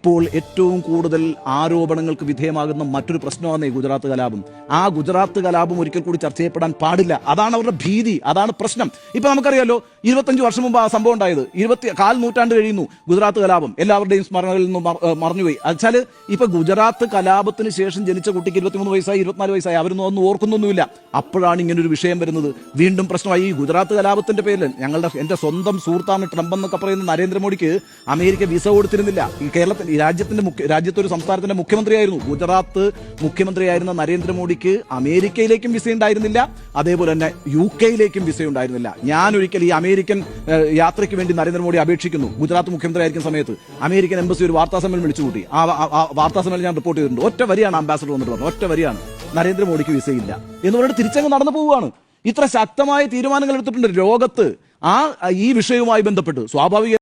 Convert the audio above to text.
ഇപ്പോൾ ഏറ്റവും കൂടുതൽ ആരോപണങ്ങൾക്ക് വിധേയമാകുന്ന മറ്റൊരു പ്രശ്നമാണ് ഈ ഗുജറാത്ത് കലാപം. ആ ഗുജറാത്ത് കലാപം ഒരിക്കൽ കൂടി ചർച്ച ചെയ്യപ്പെടാൻ പാടില്ല. അതാണ് അവരുടെ ഭീതി അതാണ് പ്രശ്നം. ഇപ്പൊ നമുക്കറിയാലോ ഇരുപത്തഞ്ച് വർഷം മുമ്പ് ആ സംഭവം ഉണ്ടായത്. ഇരുപത്തി കാൽ നൂറ്റാണ്ട് കഴിയുന്നു ഗുജറാത്ത് കലാപം. എല്ലാവരുടെയും സ്മരണകളിൽ നിന്നും മറഞ്ഞുപോയി. വെച്ചാൽ ഇപ്പൊ ഗുജറാത്ത് കലാപത്തിന് ശേഷം ജനിച്ച കുട്ടിക്ക് ഇരുപത്തിമൂന്ന് വയസ്സായി ഇരുപത്തിനാല് വയസ്സായി. അവരൊന്നും ഒന്നും ഓർക്കുന്നൊന്നുമില്ല. അപ്പോഴാണ് ഇങ്ങനെ ഒരു വിഷയം വരുന്നത്. വീണ്ടും പ്രശ്നമായി. ഈ ഗുജറാത്ത് കലാപത്തിന്റെ പേരിൽ ഞങ്ങളുടെ എന്റെ സ്വന്തം സുഹൃത്താണ് ട്രംപ് എന്നൊക്കെ പറയുന്ന നരേന്ദ്രമോദിക്ക് അമേരിക്ക വിസ കൊടുത്തിരുന്നില്ല. കേരളത്തിൽ രാജ്യത്തിന്റെ മുഖ്യ രാജ്യത്തെ ഒരു സംസ്ഥാനത്തിന്റെ മുഖ്യമന്ത്രിയായിരുന്നു. ഗുജറാത്ത് മുഖ്യമന്ത്രിയായിരുന്ന നരേന്ദ്രമോദിക്ക് അമേരിക്കയിലേക്കും വിസ ഉണ്ടായിരുന്നില്ല. അതേപോലെ തന്നെ യു കെയിലേക്കും വിസ ഉണ്ടായിരുന്നില്ല. ഞാൻ ഒരിക്കൽ ഈ അമേരിക്കൻ യാത്രയ്ക്ക് വേണ്ടി നരേന്ദ്രമോദി അപേക്ഷിക്കുന്നു. ഗുജറാത്ത് മുഖ്യമന്ത്രി ആയിരിക്കുന്ന സമയത്ത് അമേരിക്കൻ എംബസി ഒരു വാർത്താ സമ്മേളനം വിളിച്ചു കൂട്ടി. ആ ആ- ആ വാർത്താ സമ്മേളനം ഞാൻ റിപ്പോർട്ട് ചെയ്തിട്ടുണ്ട്. ഒറ്റ വരിയാണ് അംബാസഡർ വന്നിട്ട് പറഞ്ഞത് ഒറ്റ വരിയാണ്. നരേന്ദ്രമോദിക്ക് വിസയില്ല. എന്ന് പറഞ്ഞിട്ട് തിരിച്ചങ്ങ് നടന്നു പോവുകയാണ്. ഇത്ര ശക്തമായ തീരുമാനങ്ങൾ എടുത്തിട്ടുണ്ട്. ലോകത്ത് ആ ഈ വിഷയവുമായി ബന്ധപ്പെട്ട് സ്വാഭാവിക